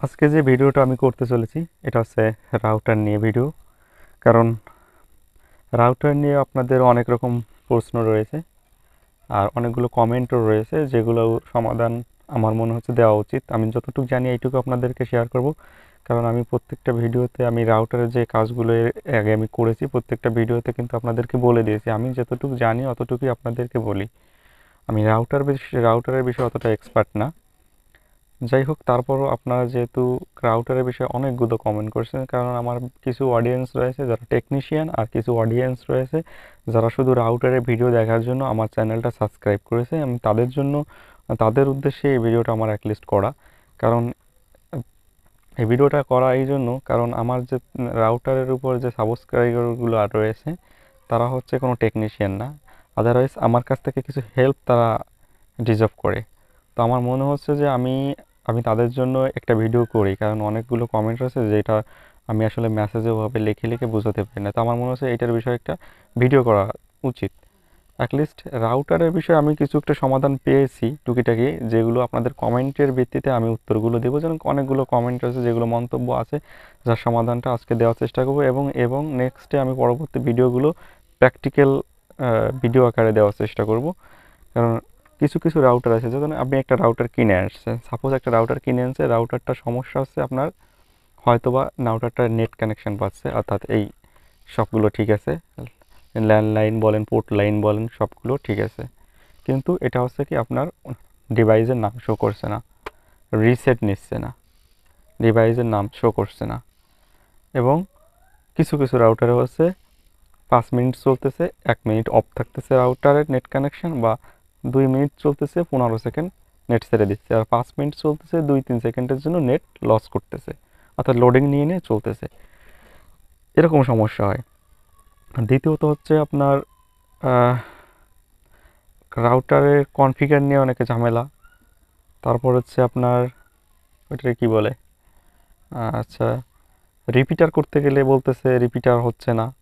আজকে যে ভিডিওটা আমি করতে চলেছি, এটা হচ্ছে রাউটার নিয়ে ভিডিও কারণ রাউটার নিয়ে আপনাদের অনেক রকম প্রশ্ন রয়েছে আর অনেকগুলো কমেন্টও রয়েছে যেগুলো সমাধান আমার মনে হচ্ছে দেওয়া উচিত। আমি যতটুকু জানি এইটুকু আপনাদেরকে শেয়ার করব। কারণ আমি প্রত্যেকটা ভিডিওতে আমি রাউটারের যে কাজগুলো আগে আমি করেছি, প্রত্যেকটা ভিডিওতে কিন্তু আপনাদেরকে বলে দিয়েছি। আমি যতটুকু জানি, অতটুকুই আপনাদেরকে বলি। আমি রাউটার রাউটারের বিষয়ে অতটা এক্সপার্ট না। যাই হোক, তারপরও আপনারা যেহেতু রাউটারের বিষয়ে অনেকগুলো কমেন্ট করছেন, কারণ আমার কিছু অডিয়েন্স রয়েছে যারা টেকনিশিয়ান আর কিছু অডিয়েন্স রয়েছে যারা শুধু রাউটারের ভিডিও দেখার জন্য আমার চ্যানেলটা সাবস্ক্রাইব করেছে। আমি তাদের জন্য, তাদের উদ্দেশ্যে এই ভিডিওটা আমার অ্যাটলিস্ট করা। কারণ, এই ভিডিওটা করা এই জন্য, কারণ আমার যে রাউটারের উপর যে সাবস্ক্রাইবারগুলো আর রয়েছে, তারা হচ্ছে কোনো টেকনিশিয়ান না। আদারওয়াইজ আমার কাছ থেকে কিছু হেল্প তারা ডিজার্ভ করে। তো আমার মনে হচ্ছে যে আমি আমি তাদের জন্য একটা ভিডিও করি। কারণ অনেকগুলো কমেন্ট আছে যেটা আমি আসলে মেসেজে ওভাবে লিখে লিখে বোঝাতে পারি না। তো আমার মনে হচ্ছে এটার বিষয়ে একটা ভিডিও করা উচিত। অ্যাটলিস্ট রাউটারের বিষয়ে আমি কিছু একটা সমাধান পেয়েছি টুকিটাকি, যেগুলো আপনাদের কমেন্টের ভিত্তিতে আমি উত্তরগুলো দেবো। যেমন অনেকগুলো কমেন্ট আছে যেগুলো মন্তব্য আছে, যার সমাধানটা আজকে দেওয়ার চেষ্টা করব এবং এবং নেক্সটে আমি পরবর্তী ভিডিওগুলো প্র্যাকটিক্যাল ভিডিও আকারে দেওয়ার চেষ্টা করব। কারণ কিছু কিছু রাউটার আছে। যখন আপনি একটা রাউটার কিনে আসছেন। সাপোজ একটা রাউটার কিনে আনছে রাউটারটার সমস্যা হচ্ছে আপনার হয়তোবা রাউটারটা নেট কানেকশান পাচ্ছে, অর্থাৎ এই সবগুলো ঠিক আছে। ল্যান্ডলাইন বলেন পোর্ট লাইন বলেন, সবগুলো ঠিক আছে। কিন্তু এটা হচ্ছে কি আপনার ডিভাইসের নাম শো করছে না। রিসেট নিচ্ছে না। ডিভাইসের নাম শো করছে না। এবং কিছু কিছু রাউটারে হচ্ছে পাঁচ মিনিট চলতেছে, এক মিনিট অফ থাকতেছে রাউটারের নেট কানেকশান বা দুই মিনিট চলতেছে, পনেরো সেকেন্ড নেট ছেড়ে দিচ্ছে আর পাঁচ মিনিট চলতেছে, দুই তিন সেকেন্ডের জন্য নেট লস করতেছে। অর্থাৎ লোডিং নিয়ে নিয়ে চলতেছে। এরকম সমস্যা হয়। দ্বিতীয়ত হচ্ছে আপনার রাউটারের কনফিগার নিয়ে অনেকে ঝামেলা। তারপর হচ্ছে আপনার ওইটা কি বলে? আচ্ছা রিপিটার করতে গেলে বলতেছে রিপিটার হচ্ছে না।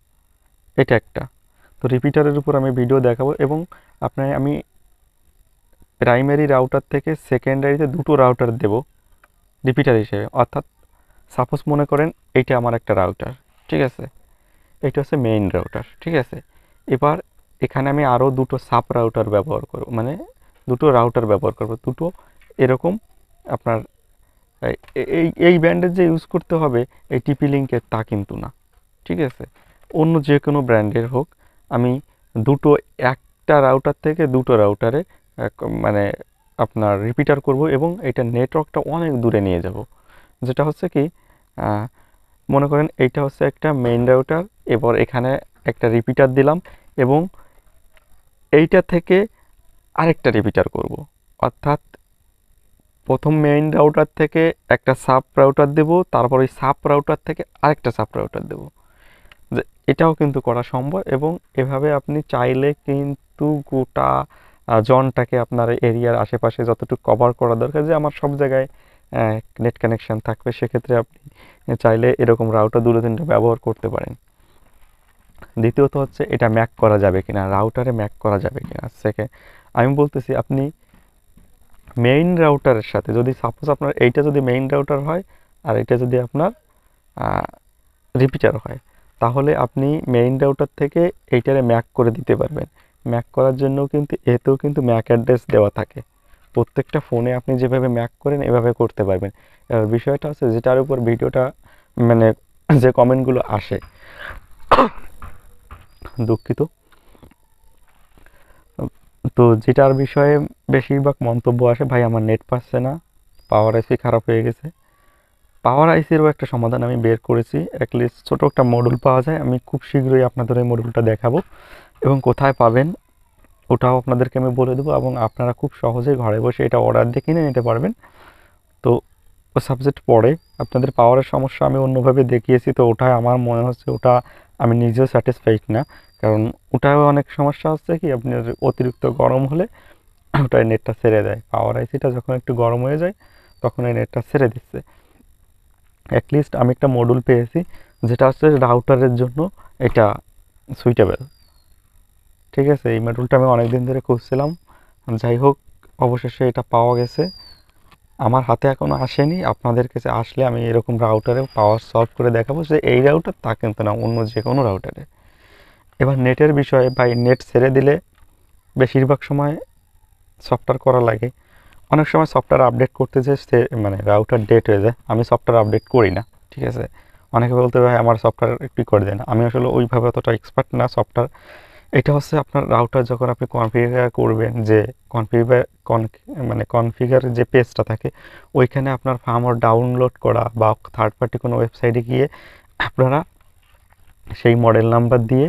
এটা একটা। তো রিপিটারের উপর আমি ভিডিও দেখাবো এবং আপনার, আমি প্রাইমারি রাউটার থেকে সেকেন্ডারিতে দুটো রাউটার দেব রিপিটার হিসেবে। অর্থাৎ সাপোজ মনে করেন এইটা আমার একটা রাউটার ঠিক আছে? এটা হচ্ছে মেইন রাউটার ঠিক আছে? এবার এখানে আমি আরও দুটো সাব রাউটার ব্যবহার করব মানে দুটো রাউটার ব্যবহার করব। দুটো এরকম আপনার, এই এই ব্র্যান্ডের যে ইউজ করতে হবে, এই টিপি লিঙ্কের তা কিন্তু না, ঠিক আছে? অন্য যে কোনো ব্র্যান্ডের হোক, আমি দুটো একটা রাউটার থেকে দুটো রাউটারে মানে আপনার রিপিটার করব এবং এটা নেটওয়ার্কটা অনেক দূরে নিয়ে যাব। যেটা হচ্ছে কি মনে করেন এইটা হচ্ছে একটা মেইন রাউটার এবার এখানে একটা রিপিটার দিলাম এবং এইটা থেকে আরেকটা রিপিটার করব। অর্থাৎ প্রথম মেইন রাউটার থেকে একটা সাব রাউটার দেব, তারপর ওই সাব রাউটার থেকে আরেকটা সাব রাউটার দেব। এটাও কিন্তু করা সম্ভব এবং এভাবে আপনি চাইলে কিন্তু গোটা জনটাকে আপনার এরিয়ার আশেপাশে যতটুকু কভার করা দরকার যে আমার সব জায়গায় নেট কানেকশান থাকবে, সেক্ষেত্রে আপনি চাইলে এরকম রাউটার দুটো তিনটা ব্যবহার করতে পারেন। দ্বিতীয়ত হচ্ছে এটা ম্যাক করা যাবে কিনা রাউটারে ম্যাক করা যাবে কিনা। সেকেন্ড আমি বলতেছি আপনি মেইন রাউটারের সাথে, যদি সাপোজ আপনার এইটা যদি মেইন রাউটার হয় আর এটা যদি আপনার রিপিটার হয়, তাহলে আপনি মেইন রাউটার থেকে এইটারে ম্যাক করে দিতে পারবেন। ম্যাক করার জন্য কিন্তু, এতেও কিন্তু ম্যাক অ্যাড্রেস দেওয়া থাকে। প্রত্যেকটা ফোনে আপনি যেভাবে ম্যাক করেন, এভাবে করতে পারবেন। এবার বিষয়টা হচ্ছে যেটার উপর ভিডিওটা মানে যে কমেন্টগুলো আসে, দুঃখিত। তো যেটার বিষয়ে বেশিরভাগ মন্তব্য আসে, ভাই আমার নেট পাচ্ছে না পাওয়ার আইসি খারাপ হয়ে গেছে। পাওয়ার আইসিরও একটা সমাধান আমি বের করেছি অ্যাটলিস্ট ছোটো একটা মডুল পাওয়া যায়, আমি খুব শীঘ্রই আপনাদের এই মডুলটা দেখাবো। এবং কোথায় পাবেন, ওটাও আপনাদেরকে আমি বলে দেবো এবং আপনারা খুব সহজেই ঘরে বসে এটা অর্ডার দিয়ে কিনে নিতে পারবেন। তো ও সাবজেক্ট পড়ে, আপনাদের পাওয়ারের সমস্যা আমি অন্যভাবে দেখিয়েছি, তো ওটাই আমার মনে হচ্ছে ওটা আমি নিজেও স্যাটিসফাইড না। কারণ ওটাও অনেক সমস্যা হচ্ছে কি, আপনার অতিরিক্ত গরম হলে ওটাই নেটটা ছেড়ে দেয়। পাওয়ার আইসিটা যখন একটু গরম হয়ে যায়, তখন এই নেটটা ছেড়ে দিচ্ছে। অ্যাটলিস্ট আমি একটা মডুল পেয়েছি, যেটা হচ্ছে রাউটারের জন্য এটা সুইটেবল ঠিক আছে, এই মডুলটা আমি অনেক দিন ধরে খুঁজছিলাম। যাই হোক অবশেষে এটা পাওয়া গেছে। আমার হাতে এখনও আসেনি। আপনাদের কাছে আসলে আমি এরকম রাউটারে পাওয়ার সলভ করে দেখাবো যে এই রাউটার তা কিন্তু না, অন্য যে কোনো রাউটারে এবার নেটের বিষয়ে, ভাই নেট ছেড়ে দিলে বেশিরভাগ সময় সফটওয়্যার করা লাগে। অনেক সময় সফটওয়্যার আপডেট করতে যে মানে রাউটার ডেট হয়ে যায়। আমি সফটওয়্যার আপডেট করি না, ঠিক আছে? অনেকে বলতে, ভাই, আমার সফটওয়্যার একটু করে দেয় না আমি আসলে ওইভাবে অতটা এক্সপার্ট না সফটওয়্যার এটা হচ্ছে আপনার রাউটার যখন আপনি কনফিগার করবেন যে কনফিগার মানে কনফিগার যে পেজটা থাকে, ওইখানে আপনার ফার্মর ডাউনলোড করা বা থার্ড পার্টি কোনো ওয়েবসাইটে গিয়ে আপনারা সেই মডেল নাম্বার দিয়ে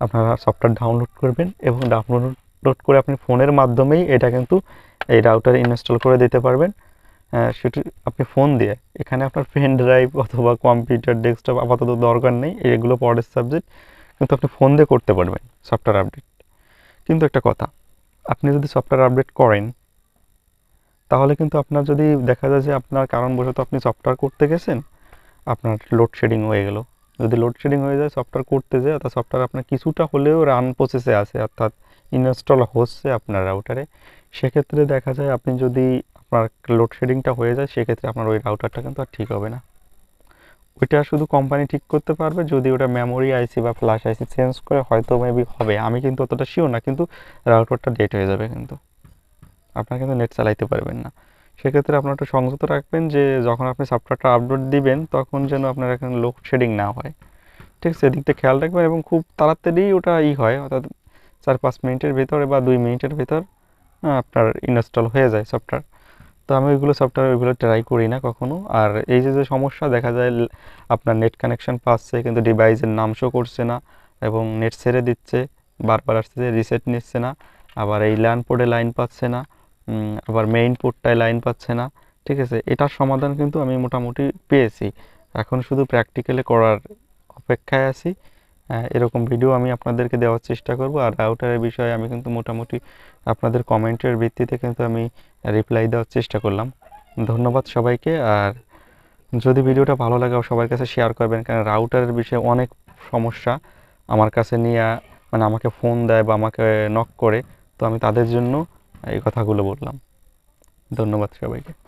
আপনারা সফটওয়্যার ডাউনলোড করবেন এবং ডাউনলোড করে আপনি ফোনের মাধ্যমেই এটা কিন্তু এই রাউটার ইনস্টল করে দিতে পারবেন। সেটি আপনি ফোন দিয়ে। এখানে আপনার পেন ড্রাইভ অথবা কম্পিউটার ডেস্কটপ আপাতত দরকার নেই, এগুলো পরের সাবজেক্ট কিন্তু আপনি ফোন দিয়ে করতে পারবেন সফটওয়্যার আপডেট কিন্তু একটা কথা, আপনি যদি সফটওয়্যার আপডেট করেন, তাহলে কিন্তু আপনার যদি দেখা যায় যে আপনার কারণবশত আপনি সফটওয়্যার করতে গেছেন, আপনার লোডশেডিং হয়ে গেল। যদি লোডশেডিং হয়ে যায় সফটওয়্যার করতে যায়, অর্থাৎ সফটওয়্যার আপনার কিছুটা হলেও রান প্রসেসে আছে, অর্থাৎ ইনস্টল হচ্ছে আপনার রাউটারে সেক্ষেত্রে দেখা যায় আপনি যদি আপনার লোডশেডিংটা হয়ে যায়, সেক্ষেত্রে আপনার ওই রাউটারটা কিন্তু আর ঠিক হবে না। ওইটা শুধু কোম্পানি ঠিক করতে পারবে, যদি ওটা মেমোরি আইসি বা ফ্ল্যাশ আইসি চেঞ্জ করে, হয়তো মেবি হবে। আমি কিন্তু অতটা শিওর না, কিন্তু রাউটারটা ডেট হয়ে যাবে কিন্তু। আপনার কিন্তু নেট চালাইতে পারবেন না। সেক্ষেত্রে আপনার একটু সংযত রাখবেন যে, যখন আপনি সফটওয়্যারটা আপলোড দিবেন, তখন যেন আপনার এখানে লোডশেডিং না হয়। ঠিক আছে এদিকটা খেয়াল রাখবেন এবং খুব তাড়াতাড়ি ওটা ই হয়, অর্থাৎ চার পাঁচ মিনিটের ভেতরে বা দুই মিনিটের ভেতর আপনার ইনস্টল হয়ে যায় সফটওয়্যার তো আমি ওইগুলো সফটওয়্যার ওইগুলো ট্রাই করি না কখনো। আর এই যে যে সমস্যা, দেখা যায় আপনার নেট কানেকশন পাচ্ছে, কিন্তু ডিভাইসের নাম শো করছে না এবং নেট ছেড়ে দিচ্ছে, বারবার আসছে রিসেট নিচ্ছে না। আবার এই ল্যান্ড পোর্টে লাইন পাচ্ছে না আবার মেইন পোর্টটায় লাইন পাচ্ছে না। ঠিক আছে, এটার সমাধান কিন্তু আমি মোটামুটি পেয়েছি। এখন শুধু প্র্যাকটিক্যালে করার অপেক্ষায় আছি। এরকম ভিডিও আমি আপনাদেরকে দেওয়ার চেষ্টা করব। আর রাউটারের বিষয়ে আমি কিন্তু মোটামুটি আপনাদের কমেন্টের ভিত্তিতে কিন্তু আমি রিপ্লাই দেওয়ার চেষ্টা করলাম। ধন্যবাদ সবাইকে। আর যদি ভিডিওটা ভালো লাগে, সবার কাছে শেয়ার করবেন। কারণ রাউটারের বিষয়ে অনেক সমস্যা আমার কাছে নিয়ে মানে আমাকে ফোন দেয় বা আমাকে নক করে। তো আমি তাদের জন্য এই কথাগুলো বললাম। ধন্যবাদ সবাইকে।